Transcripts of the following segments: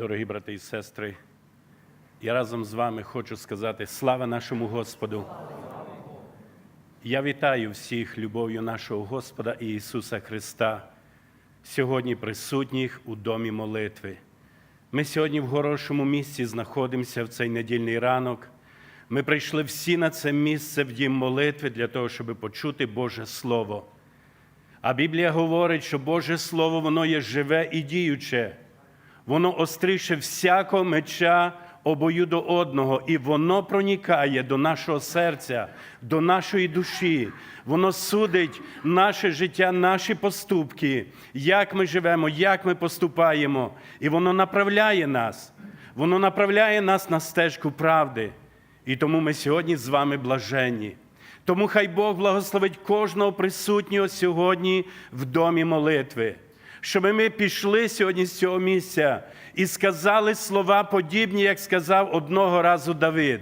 Дорогі брати і сестри, я разом з вами хочу сказати слава нашому Господу. Я вітаю всіх любов'ю нашого Господа і Ісуса Христа, сьогодні присутніх у домі молитви. Ми сьогодні в хорошому місці знаходимося в цей недільний ранок. Ми прийшли всі на це місце в дім молитви для того, щоб почути Боже Слово. А Біблія говорить, що Боже Слово, воно є живе і діюче. Воно остріше всякого меча обою до одного, і воно проникає до нашого серця, до нашої душі. Воно судить наше життя, наші поступки, як ми живемо, як ми поступаємо. І воно направляє нас. Воно направляє нас на стежку правди. І тому ми сьогодні з вами блаженні. Тому хай Бог благословить кожного присутнього сьогодні в домі молитви, щоб ми пішли сьогодні з цього місця і сказали слова подібні, як сказав одного разу Давид.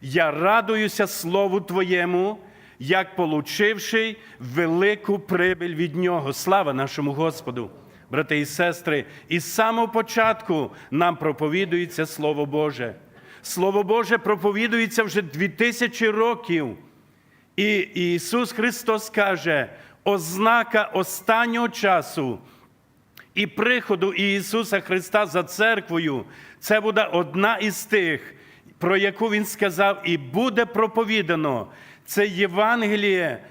Я радуюся Слову Твоєму, як получивши велику прибиль від нього. Слава нашому Господу! Брати і сестри, і з самого початку нам проповідується Слово Боже. Слово Боже проповідується вже дві тисячі років. І Ісус Христос каже, ознака останнього часу і приходу Ісуса Христа за церквою, це буде одна із тих, про яку Він сказав, і буде проповідано. Це Євангеліє,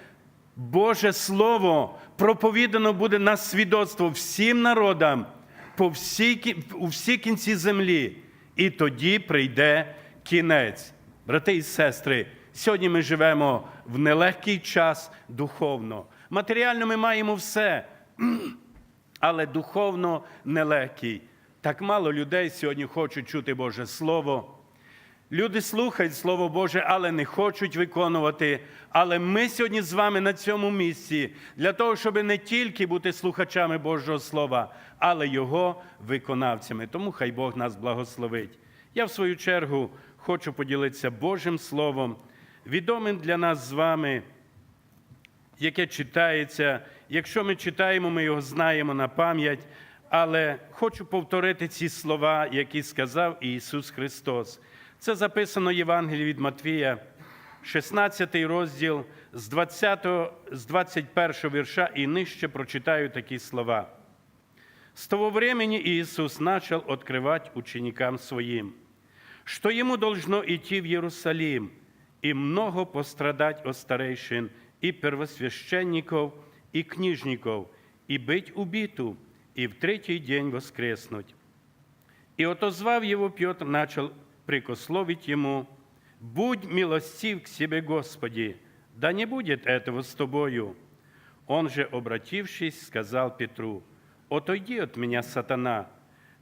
Боже Слово, проповідано буде на свідоцтво всім народам по всій, у всі кінці землі. І тоді прийде кінець. Брати і сестри, сьогодні ми живемо в нелегкий час духовно. Матеріально ми маємо все, але духовно нелегкий. Так мало людей сьогодні хочуть чути Боже Слово. Люди слухають Слово Боже, але не хочуть виконувати. Але ми сьогодні з вами на цьому місці для того, щоб не тільки бути слухачами Божого Слова, але Його виконавцями. Тому хай Бог нас благословить. Я, в свою чергу, хочу поділитися Божим Словом, відомим для нас з вами, яке читається. Якщо ми читаємо, ми його знаємо на пам'ять. Але хочу повторити ці слова, які сказав Ісус Христос. Це записано в Євангелії від Матвія, 16 розділ з 20, з 21 вірша і нижче прочитаю такі слова. С того времени Иисус начал открывать ученикам Своим, что Ему должно идти в Иерусалим и много пострадать от старейшин и первосвященников и книжников, и быть убиту, и в третий день воскреснуть. И отозвав его, Петр начал прикословить ему, «Будь милостив к себе, Господи, да не будет этого с тобою». Он же, обратившись, сказал Петру, «Отойди от меня, сатана,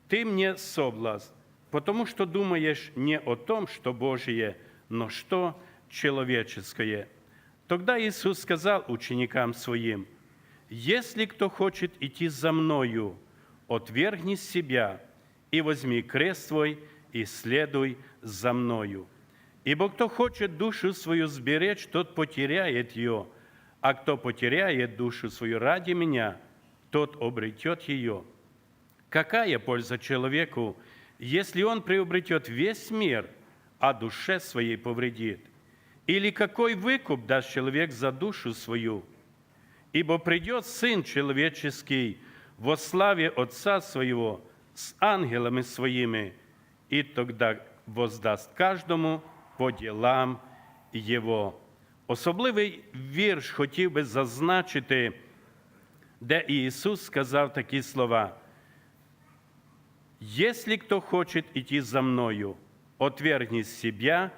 ты мне соблазн, потому что думаешь не о том, что Божие, но что человеческое». Тогда Иисус сказал ученикам Своим, «Если кто хочет идти за Мною, отвергни себя и возьми крест свой и следуй за Мною. Ибо кто хочет душу свою сберечь, тот потеряет ее, а кто потеряет душу свою ради Меня, тот обретет ее. Какая польза человеку, если он приобретет весь мир, а душе своей повредит? Или какой выкуп даст человек за душу свою? Ибо придет Сын Человеческий во славе Отца Своего с ангелами Своими, и тогда воздаст каждому по ділам Його. Особливий вірш хотів би зазначити, де Ісус сказав такі слова. Если кто хочет идти за мною, отвергни себя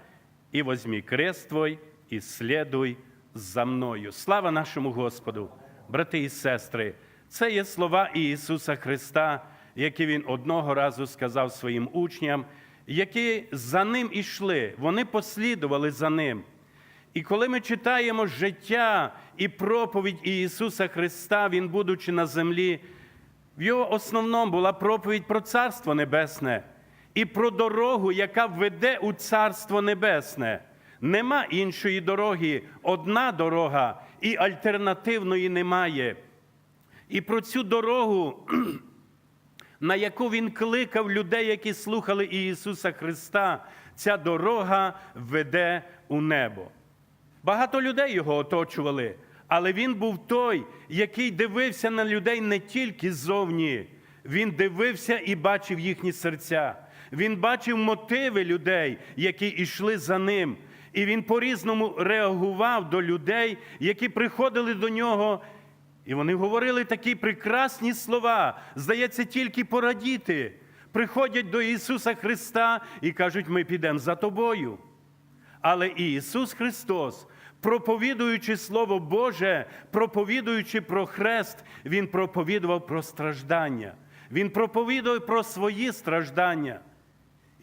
и возьми крест твой и следуй за мною. Слава нашому Господу, брати і сестри, це є слова Ісуса Христа, які Він одного разу сказав своїм учням, які за ним ішли, вони послідували за ним. І коли ми читаємо життя і проповідь Ісуса Христа, Він, будучи на землі, в його основному була проповідь про Царство Небесне і про дорогу, яка веде у Царство Небесне. Нема іншої дороги, одна дорога, і альтернативної немає. І про цю дорогу на яку Він кликав людей, які слухали Ісуса Христа, ця дорога веде у небо. Багато людей його оточували, але він був той, який дивився на людей не тільки ззовні, він дивився і бачив їхні серця. Він бачив мотиви людей, які йшли за ним. І він по-різному реагував до людей, які приходили до нього, і вони говорили такі прекрасні слова. Здається, тільки порадіти. Приходять до Ісуса Христа і кажуть, ми підемо за тобою. Але Ісус Христос, проповідуючи Слово Боже, проповідуючи про хрест, Він проповідував про страждання. Він проповідував про свої страждання.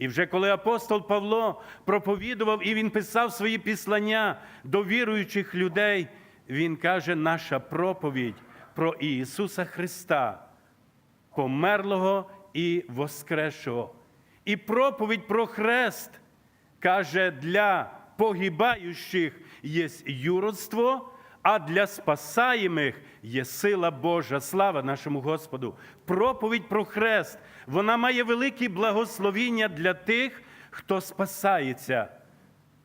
І вже коли апостол Павло проповідував і він писав свої післання до віруючих людей, він каже, наша проповідь про Ісуса Христа, померлого і воскресшого. І проповідь про хрест каже, для погибаючих є юродство, а для спасаємих є сила Божа. Слава нашому Господу. Проповідь про хрест, вона має велике благословіння для тих, хто спасається.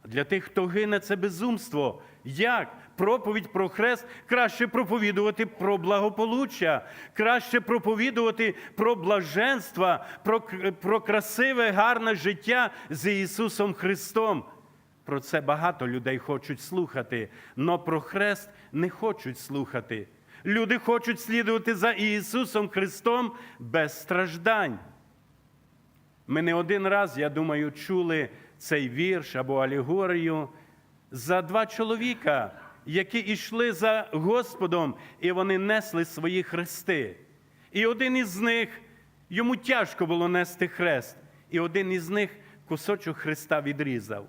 Для тих, хто гине, це безумство. Як? Проповідь про хрест краще проповідувати про благополуччя, краще проповідувати про блаженство, про, про красиве, гарне життя з Ісусом Христом. Про це багато людей хочуть слухати, але про хрест не хочуть слухати. Люди хочуть слідувати за Ісусом Христом без страждань. Ми не один раз, я думаю, чули цей вірш або алегорію за два чоловіка, які йшли за Господом, і вони несли свої хрести. І один із них йому тяжко було нести хрест, і один із них кусочок хреста відрізав.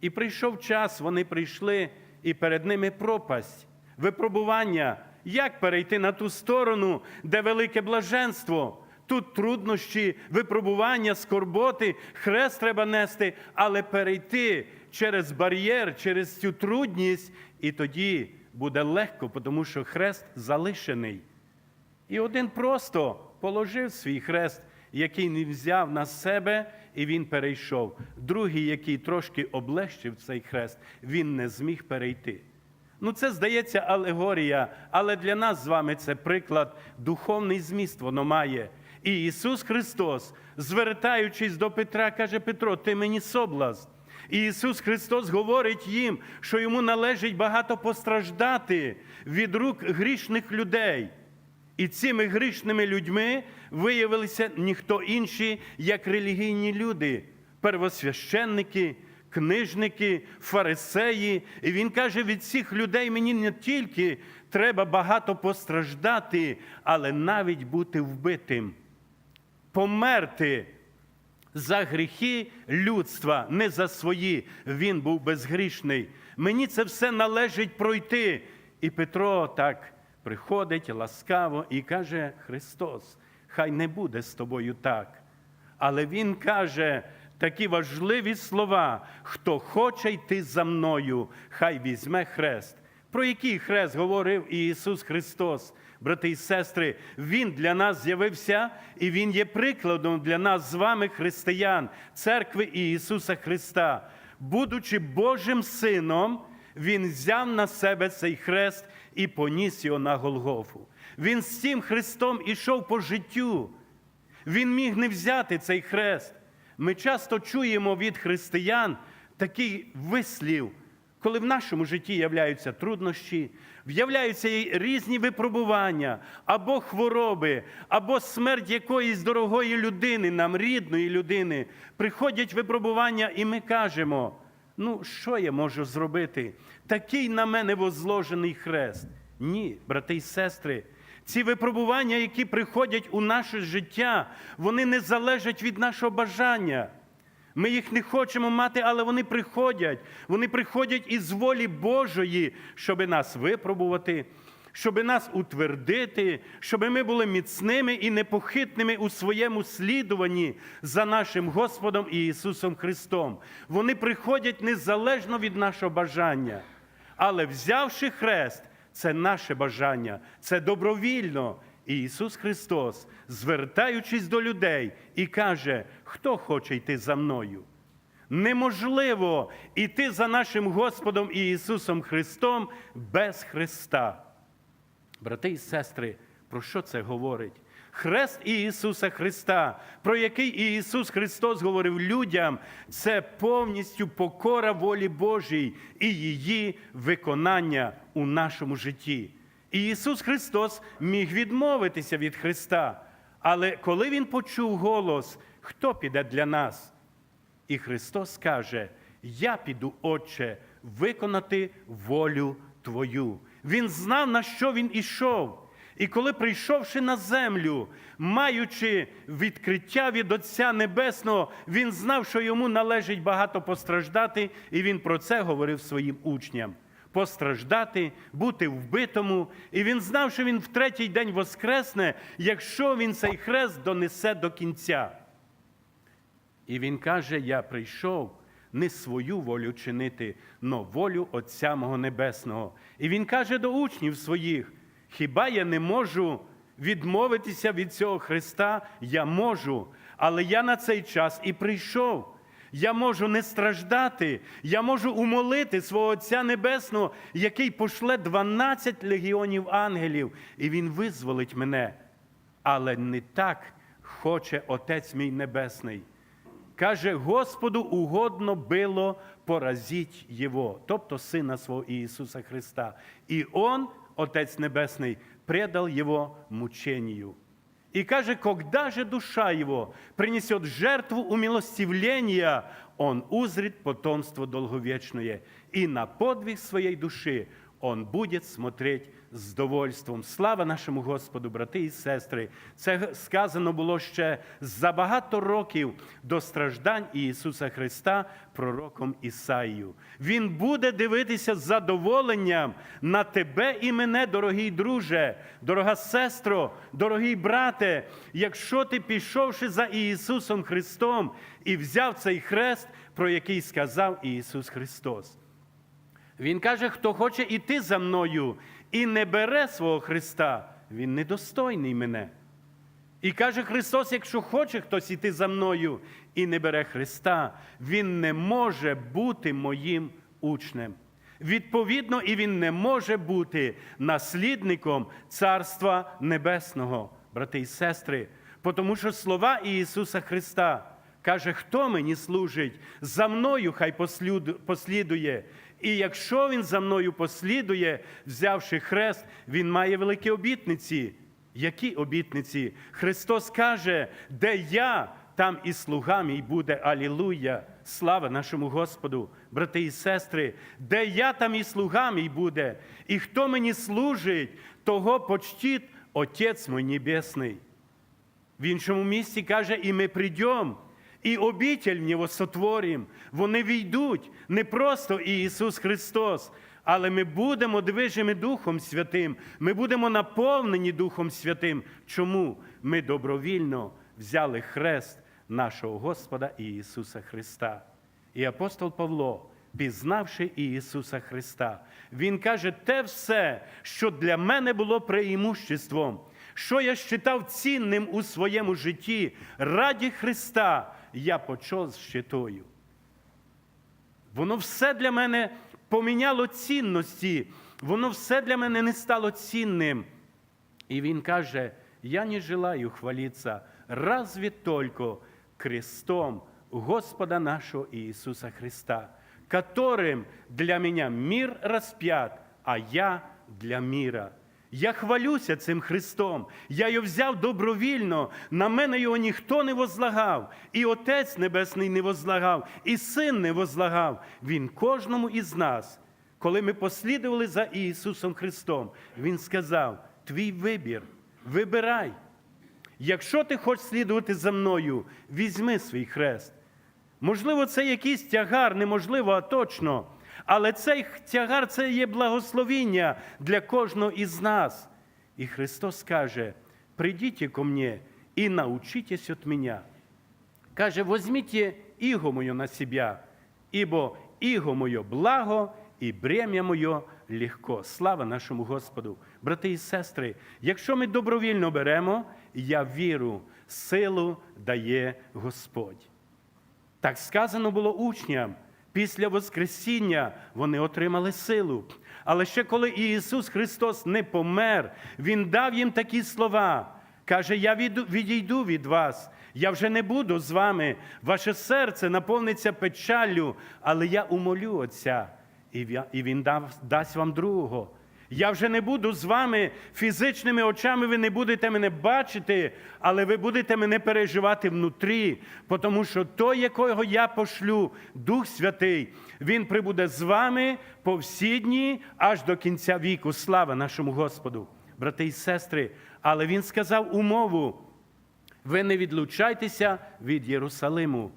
І прийшов час, вони прийшли, і перед ними пропасть, випробування, як перейти на ту сторону, де велике блаженство. Тут труднощі, випробування, скорботи, хрест треба нести, але перейти через бар'єр, через цю трудність, і тоді буде легко, тому що хрест залишений. І один просто положив свій хрест, який не взяв на себе, і він перейшов. Другий, який трошки облегчив цей хрест, він не зміг перейти. Ну, це здається алегорія, але для нас з вами це приклад, духовний зміст воно має. І Ісус Христос, звертаючись до Петра, каже: Петро, ти мені соблазн. І Ісус Христос говорить їм, що йому належить багато постраждати від рук грішних людей. І цими грішними людьми виявилися ніхто інші, як релігійні люди, первосвященники, книжники, фарисеї. І він каже: від цих людей мені не тільки треба багато постраждати, але навіть бути вбитим, померти. За гріхи людства, не за свої, він був безгрішний. Мені це все належить пройти. І Петро так приходить ласкаво і каже: Христос, хай не буде з тобою так. Але Він каже такі важливі слова: хто хоче йти за мною, хай візьме хрест. Про який хрест говорив Ісус Христос? Брати і сестри, Він для нас з'явився, і Він є прикладом для нас з вами, християн, церкви Ісуса Христа. Будучи Божим Сином, Він взяв на себе цей хрест і поніс його на Голгофу. Він з цим Христом ішов по життю. Він міг не взяти цей хрест. Ми часто чуємо від християн такий вислів, коли в нашому житті являються труднощі, в'являються різні випробування, або хвороби, або смерть якоїсь дорогої людини, нам рідної людини. Приходять випробування, і ми кажемо: ну, що я можу зробити? Такий на мене возложений хрест. Ні, брати і сестри. Ці випробування, які приходять у наше життя, вони не залежать від нашого бажання. Ми їх не хочемо мати, але вони приходять. Вони приходять із волі Божої, щоб нас випробувати, щоб нас утвердити, щоб ми були міцними і непохитними у своєму слідуванні за нашим Господом і Ісусом Христом. Вони приходять незалежно від нашого бажання. Але взявши хрест, це наше бажання, це добровільно. І Ісус Христос, звертаючись до людей, і каже, хто хоче йти за мною? Неможливо йти за нашим Господом і Ісусом Христом без Христа. Брати і сестри, про що це говорить? Хрест Ісуса Христа, про який Ісус Христос говорив людям, це повністю покора волі Божій і її виконання у нашому житті. І Ісус Христос міг відмовитися від Христа. Але коли Він почув голос, хто піде для нас? І Христос каже: Я піду, Отче, виконати волю Твою. Він знав, на що він ішов. І коли, прийшовши на землю, маючи відкриття від Отця Небесного, він знав, що йому належить багато постраждати, і він про це говорив своїм учням. Постраждати, бути вбитому, і він знав, що він в третій день воскресне, якщо він цей хрест донесе до кінця. І він каже: Я прийшов не свою волю чинити, но волю Отця мого Небесного. І він каже до учнів своїх: Хіба я не можу відмовитися від цього Христа? Я можу, але я на цей час і прийшов. Я можу не страждати, я можу умолити свого Отця Небесного, який пошле 12 легіонів ангелів, і Він визволить мене. Але не так хоче Отець мій Небесний. Каже, Господу угодно було поразить Його, тобто Сина свого Ісуса Христа. І Он, Отець Небесный, предал Его мучению. И каже, когда же душа его принесет жертву умилостивления, он узрит потомство долговечное, и на подвиг своей души он будет смотреть з довольством. Слава нашому Господу, брати і сестри! Це сказано було ще за багато років до страждань Ісуса Христа пророком Ісаїю. Він буде дивитися з задоволенням на тебе і мене, дорогий друже, дорога сестро, дорогий брате, якщо ти пішовши за Ісусом Христом і взяв цей хрест, про який сказав Ісус Христос. Він каже, хто хоче іти за мною і не бере свого Христа, він недостойний мене. І каже Христос, якщо хоче хтось іти за мною і не бере Христа, він не може бути моїм учнем. Відповідно, і він не може бути наслідником Царства Небесного, брати і сестри, тому що слова Ісуса Христа каже, хто мені служить, за мною хай послідує. І якщо він за мною послідує, взявши хрест, він має великі обітниці. Які обітниці? Христос каже, де я, там і слуга мій буде. Алілуя! Слава нашому Господу, брати і сестри, де я, там і слуга мій буде. І хто мені служить, того почтить Отець мій Небесний. В іншому місці каже, і ми прийдемо і обітель нього сотворім. Вони війдуть не просто Ісус Христос, але ми будемо движими Духом Святим, ми будемо наповнені Духом Святим. Чому ми добровільно взяли хрест нашого Господа Ісуса Христа? І апостол Павло. Пізнавши Ісуса Христа, Він каже, те все, що для мене було преімуществом, що я считав цінним у своєму житті раді Христа, я почав з щитою. Воно все для мене поміняло цінності, воно все для мене не стало цінним. І він каже: я не желаю хвалитися разве только крестом Господа нашого Ісуса Христа, которым для меня мир распят, а я для мира. Я хвалюся цим Христом. Я його взяв добровільно. На мене його ніхто не возлагав. І Отець Небесний не возлагав, і Син не возлагав. Він кожному із нас, коли ми послідували за Ісусом Христом, Він сказав: Твій вибір, вибирай. Якщо ти хочеш слідувати за мною, візьми свій хрест. Можливо, це якийсь тягар, неможливо, а точно. Але цей тягар це є благословіння для кожного із нас. І Христос каже: прийдіть ко мне і научитесь от мене. Каже, возьмите іго моє на себя, ибо іго моє благо і бремя моє легко. Слава нашому Господу, брати і сестри. Якщо ми добровільно беремо, я віру, силу дає Господь. Так сказано було учням. Після Воскресіння вони отримали силу. Але ще коли Ісус Христос не помер, Він дав їм такі слова. Каже: Я відійду від вас, я вже не буду з вами. Ваше серце наповниться печаллю, але я умолю Отця, і Він дасть вам другого. Я вже не буду з вами фізичними очами, ви не будете мене бачити, але ви будете мене переживати внутрі, тому що той, якого я пошлю, Дух Святий, Він прибуде з вами по всі дні аж до кінця віку. Слава нашому Господу, брати і сестри. Але Він сказав умову: ви не відлучайтеся від Єрусалиму,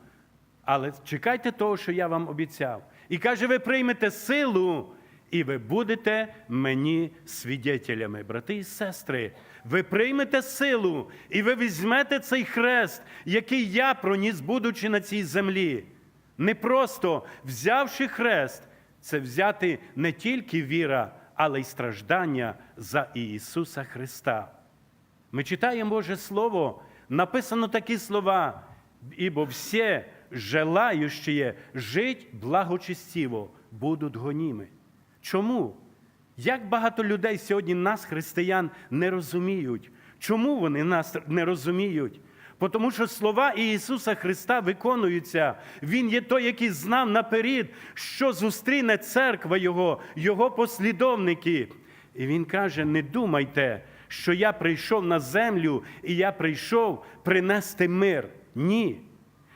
але чекайте того, що я вам обіцяв. І каже, ви приймете силу, і ви будете мені свідетелями. Брати і сестри, ви приймете силу, і ви візьмете цей хрест, який я проніс, будучи на цій землі. Не просто взявши хрест, це взяти не тільки віра, але й страждання за Ісуса Христа. Ми читаємо Боже Слово, написано такі слова, ібо всі желаючі жить благочестиво будуть гоніми. Чому? Як багато людей сьогодні нас, християн, не розуміють? Чому вони нас не розуміють? Тому що слова Ісуса Христа виконуються. Він є той, який знав наперед, що зустріне церква Його, Його послідовники. І Він каже: не думайте, що я прийшов на землю і я прийшов принести мир. Ні.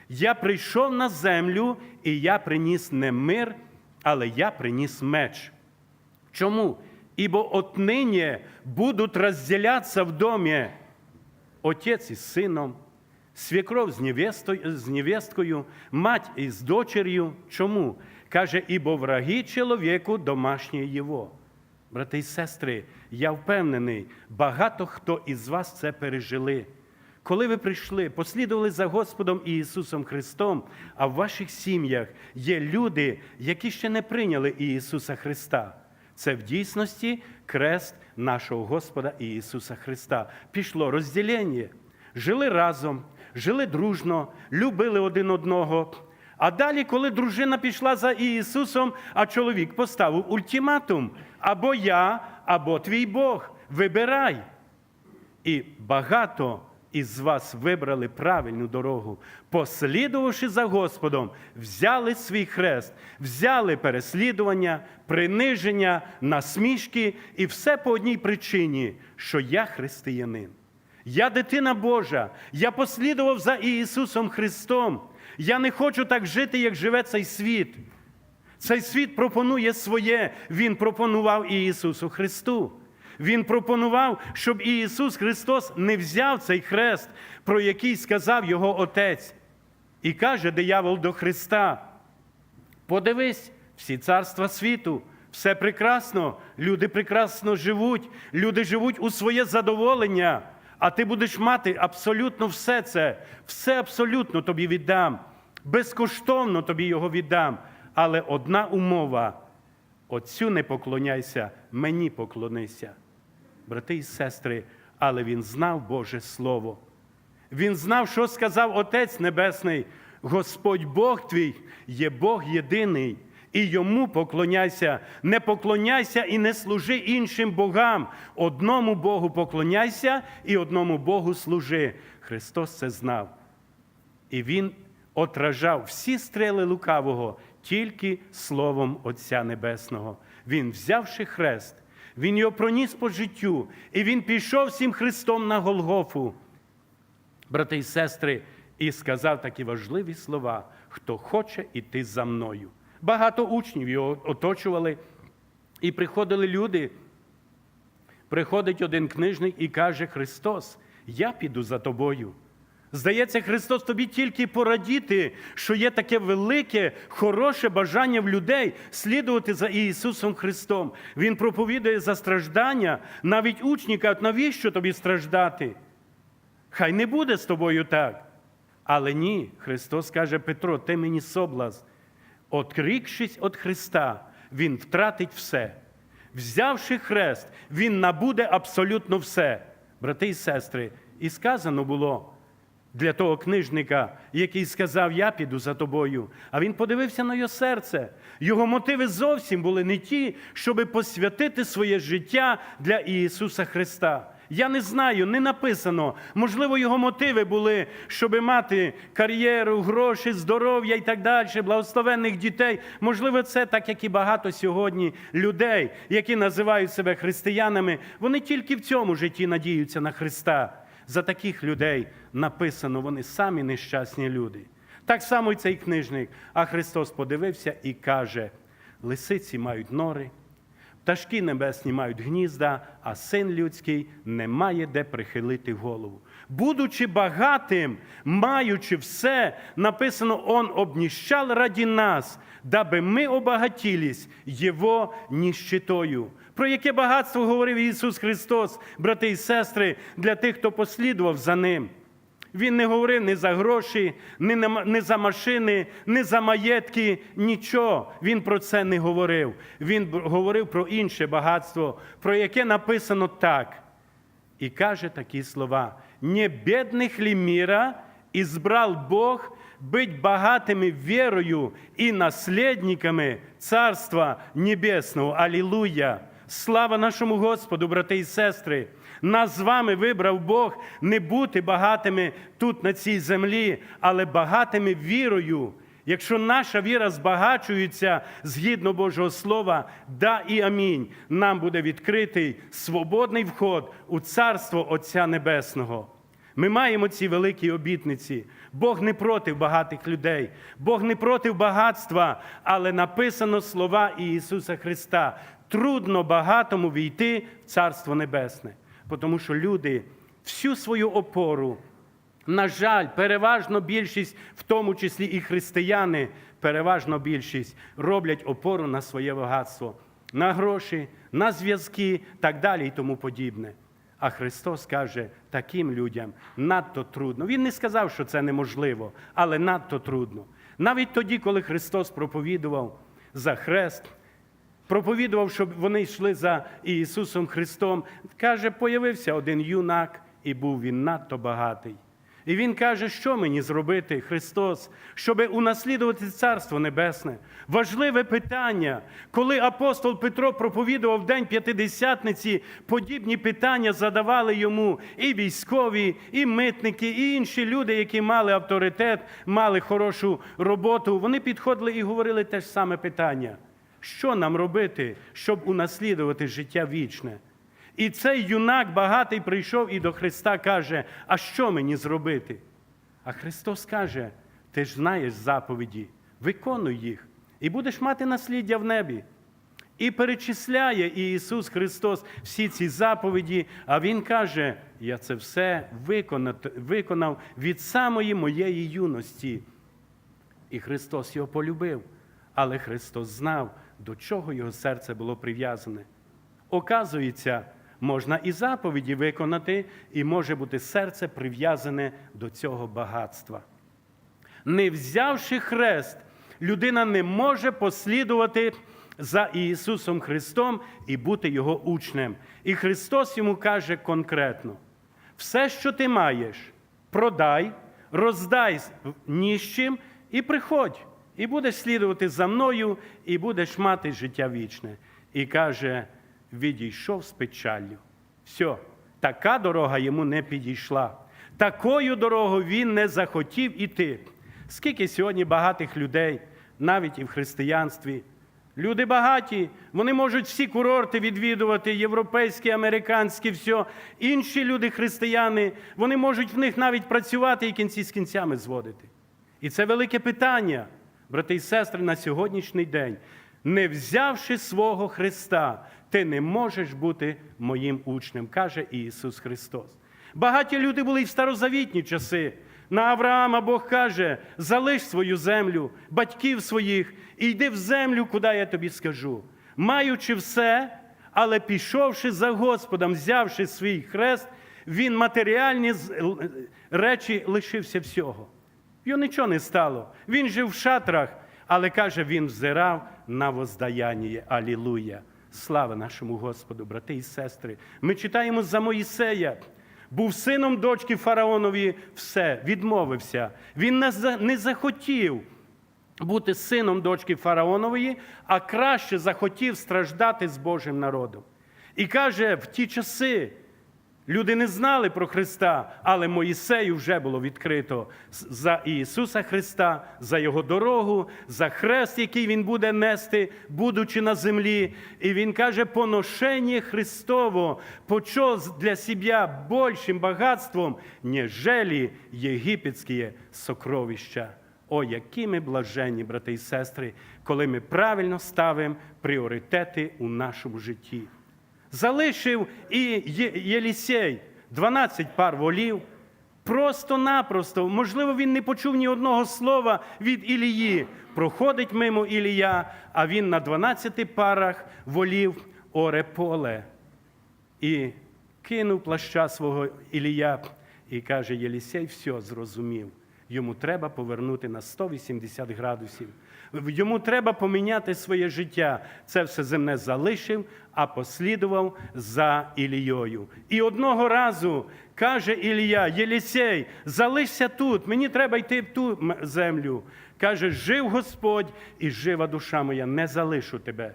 Я прийшов на землю і я приніс не мир, але я приніс меч. Чому? Ибо отныне будут разделяться в доме отець із сином, свекров з невестою, з невесткою, мать із дочер'ю. Чому? Каже, ібо враги чоловіку домашнє його. Брати і сестри, я впевнений, багато хто із вас це пережили. Коли ви прийшли, послідували за Господом Ісусом Христом, а в ваших сім'ях є люди, які ще не прийняли Ісуса Христа. Це в дійсності крест нашого Господа Ісуса Христа. Пішло розділення. Жили разом, жили дружно, любили один одного. А далі, коли дружина пішла за Ісусом, а чоловік поставив ультиматум: або я, або твій Бог, вибирай. І багато із вас вибрали правильну дорогу, послідувавши за Господом, взяли свій хрест, взяли переслідування, приниження, насмішки, і все по одній причині, що я християнин. Я дитина Божа, я послідував за Ісусом Христом. Я не хочу так жити, як живе цей світ. Цей світ пропонує своє, Він пропонував Ісусу Христу. Він пропонував, щоб Ісус Христос не взяв цей хрест, про який сказав Його Отець. І каже диявол до Христа: подивись, всі царства світу, все прекрасно, люди прекрасно живуть, люди живуть у своє задоволення, а ти будеш мати абсолютно все це, все абсолютно тобі віддам, безкоштовно тобі його віддам. Але одна умова: Отцю не поклоняйся, мені поклонися. Брати і сестри, але він знав Боже Слово. Він знав, що сказав Отець Небесний. Господь Бог твій є Бог єдиний, і йому поклоняйся, не поклоняйся і не служи іншим богам. Одному Богу поклоняйся і одному Богу служи. Христос це знав. І Він отражав всі стріли лукавого тільки Словом Отця Небесного. Він, взявши хрест, він його проніс по життю, і він пішов всім Христом на Голгофу. Брати і сестри, і сказав такі важливі слова: хто хоче іти за мною. Багато учнів його оточували, і приходили люди. Приходить один книжник і каже: Христос, я піду за тобою. Здається, Христос тобі тільки порадіти, що є таке велике, хороше бажання в людей слідувати за Ісусом Христом. Він проповідує за страждання. Навіть учні кажуть, навіщо тобі страждати? Хай не буде з тобою так. Але ні, Христос каже Петро, ти мені соблазн. Отрікшись від Христа, Він втратить все. взявши хрест, він набуде абсолютно все. Брати і сестри, і сказано було для того книжника, який сказав: Я піду за тобою. А він подивився на його серце. Його мотиви зовсім були не ті, щоб посвятити своє життя для Ісуса Христа. Я не знаю, не написано. Можливо, його мотиви були, щоб мати кар'єру, гроші, здоров'я і так далі, благословенних дітей. Можливо, це так, як і багато сьогодні людей, які називають себе християнами. Вони тільки в цьому житті надіються на Христа. За таких людей написано, вони самі нещасні люди. Так само і цей книжник. А Христос подивився і каже: лисиці мають нори, пташки небесні мають гнізда, а син людський не має де прихилити голову. Будучи багатим, маючи все, написано, Он обніщал раді нас, даби ми обагатілись Його ніщитою. Про яке багатство говорив Ісус Христос, брати і сестри, для тих, хто послідував за Ним. Він не говорив ні за гроші, ні за машини, ні за маєтки, нічого. Він про це не говорив. Він говорив про інше багатство, про яке написано так. І каже такі слова: «Не бідних ли мира избрал Бог быть богатыми верою и наследниками Царства Небесного. Аллилуйя! Слава нашому Господу, брати і сестри! Нас з вами вибрав Бог не бути багатими тут, на цій землі, але багатими вірою. Якщо наша віра збагачується згідно Божого Слова, да і амінь, нам буде відкритий свободний вход у Царство Отця Небесного. Ми маємо ці великі обітниці. Бог не проти багатих людей, Бог не проти багатства, але написано слова Ісуса Христа. Трудно багатому війти в Царство Небесне, тому що люди всю свою опору на жаль, переважно більшість, в тому числі і християни, переважно більшість роблять опору на своє багатство, на гроші, на зв'язки, так далі і тому подібне. А Христос каже таким людям надто трудно. Він не сказав, що це неможливо, але надто трудно. Навіть тоді, коли Христос проповідував за хрест, проповідував, щоб вони йшли за Ісусом Христом, каже, появився один юнак, і був він надто багатий. І він каже, що мені зробити, Христос, щоб унаслідувати Царство Небесне. Важливе питання. Коли апостол Петро проповідував День П'ятидесятниці, подібні питання задавали йому і військові, і митники, і інші люди, які мали авторитет, мали хорошу роботу. Вони підходили і говорили те ж саме питання. Що нам робити, щоб унаслідувати життя вічне? І цей юнак багатий прийшов і до Христа каже: А що мені зробити? А Христос каже: Ти ж знаєш заповіді, виконуй їх, і будеш мати насліддя в небі. І перечисляє Ісус Христос всі ці заповіді, а Він каже: Я це все виконав, від самої моєї юності. І Христос його полюбив, але Христос знав, до чого його серце було прив'язане. Оказується, можна і заповіді виконати, і може бути серце прив'язане до цього багатства. Не взявши хрест, людина не може послідувати за Ісусом Христом і бути Його учнем. І Христос йому каже конкретно: все, що ти маєш, продай, роздай ніщим і приходь, і будеш слідувати за мною, і будеш мати життя вічне. І каже, відійшов з печаллю. Все, така дорога йому не підійшла. Такою дорогою він не захотів іти. Скільки сьогодні багатих людей, навіть і в християнстві. Люди багаті, вони можуть всі курорти відвідувати, європейські, американські, все. Інші люди, християни, вони можуть в них навіть працювати і кінці з кінцями зводити. І це велике питання, брати і сестри, на сьогоднішній день. Не взявши свого Христа, ти не можеш бути моїм учнем, каже Ісус Христос. Багаті люди були і в старозавітні часи. На Авраама Бог каже: залиш свою землю, батьків своїх, і йди в землю, куди я тобі скажу. Маючи все, але пішовши за Господом, взявши свій хрест, він матеріальні речі лишився всього. Його нічого не стало. Він жив в шатрах, але каже, він взирав на воздаяння. Алілуя! Слава нашому Господу, брати і сестри. Ми читаємо за Моїсея. Був сином дочки фараонові, все, відмовився. Він не захотів бути сином дочки фараонової, а краще захотів страждати з Божим народом. І каже, в ті часи люди не знали про Христа, але Моїсею вже було відкрито за Ісуса Христа, за Його дорогу, за хрест, який Він буде нести, будучи на землі. І Він каже, поношення Христово почо для себя большим багатством, нежели єгипетські сокровища. О, які ми блаженні, брати і сестри, коли ми правильно ставимо пріоритети у нашому житті. Залишив і Єлісей 12 пар волів. Просто-напросто, можливо, він не почув ні одного слова від Ілії. Проходить мимо Ілія, а він на 12 парах волів оре поле. І кинув плаща свого Ілія і каже: Єлісей все зрозумів. Йому треба повернути на 180 градусів. Йому треба поміняти своє життя. Це все земне залишив, а послідував за Ілією. І одного разу каже Ілія: Єлісей, залишся тут, мені треба йти в ту землю. Каже, жив Господь і жива душа моя, не залишу тебе.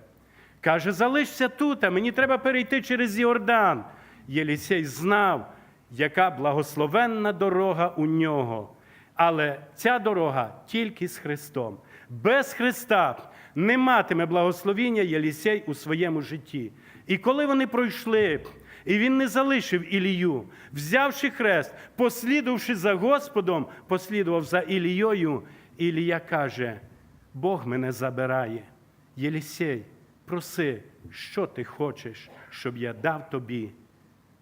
Каже, залишся тут, а мені треба перейти через Йордан. Єлісей знав, яка благословенна дорога у нього. Але ця дорога тільки з Христом. Без Христа не матиме благословіння Єлісей у своєму житті. І коли вони пройшли, і він не залишив Ілію, взявши хрест, послідувавши за Господом, послідував за Ілією, Ілія каже: Бог мене забирає. Єлісей, проси, що ти хочеш, щоб я дав тобі.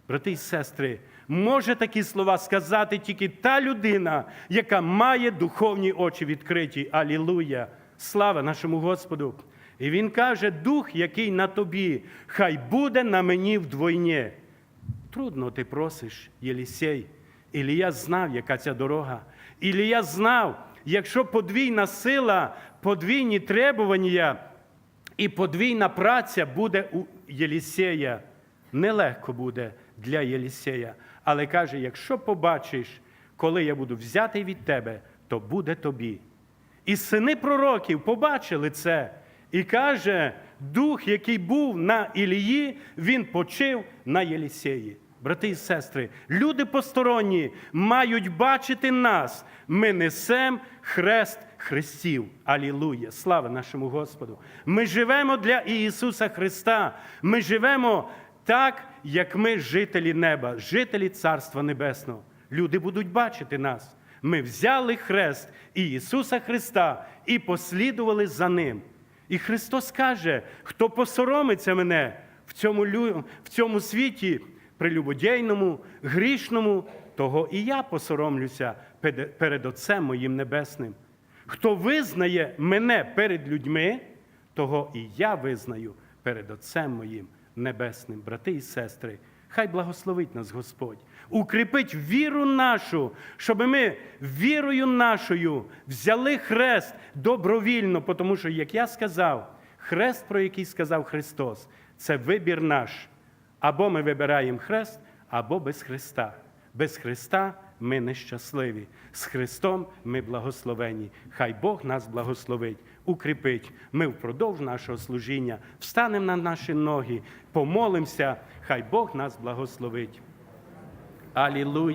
Брати і сестри, може такі слова сказати тільки та людина, яка має духовні очі відкриті. Алілуя! Слава нашому Господу! І він каже: Дух, який на тобі, хай буде на мені вдвойні. Трудно ти просиш, Єлісей. Ілія знав, яка ця дорога. Ілія знав, якщо подвійна сила, подвійні требування і подвійна праця буде у Єлісея. Нелегко буде для Єлісея. Але каже: якщо побачиш, коли я буду взятий від тебе, то буде тобі. І сини пророків побачили це. І каже, дух, який був на Ілії, він почив на Єлісеї. Брати і сестри, люди посторонні мають бачити нас. Ми несемо хрест Христів. Алілуя! Слава нашому Господу! Ми живемо для Ісуса Христа. Ми живемо так, як ми жителі неба, жителі Царства Небесного. Люди будуть бачити нас. Ми взяли хрест і Ісуса Христа і послідували за Ним. І Христос каже: хто посоромиться мене в цьому, в цьому світі, прелюбодійному, грішному, того і я посоромлюся перед Отцем моїм Небесним. Хто визнає мене перед людьми, того і я визнаю перед Отцем моїм Небесним, брати і сестри. Хай благословить нас Господь, укріпить віру нашу, щоб ми вірою нашою взяли хрест добровільно, тому що, як я сказав, хрест, про який сказав Христос, це вибір наш. Або ми вибираємо хрест, або без Христа. Без Христа ми нещасливі. З Христом ми благословені. Хай Бог нас благословить, укріпить. Ми впродовж нашого служіння встанемо на наші ноги, помолимося. Хай Бог нас благословить. Алілуя.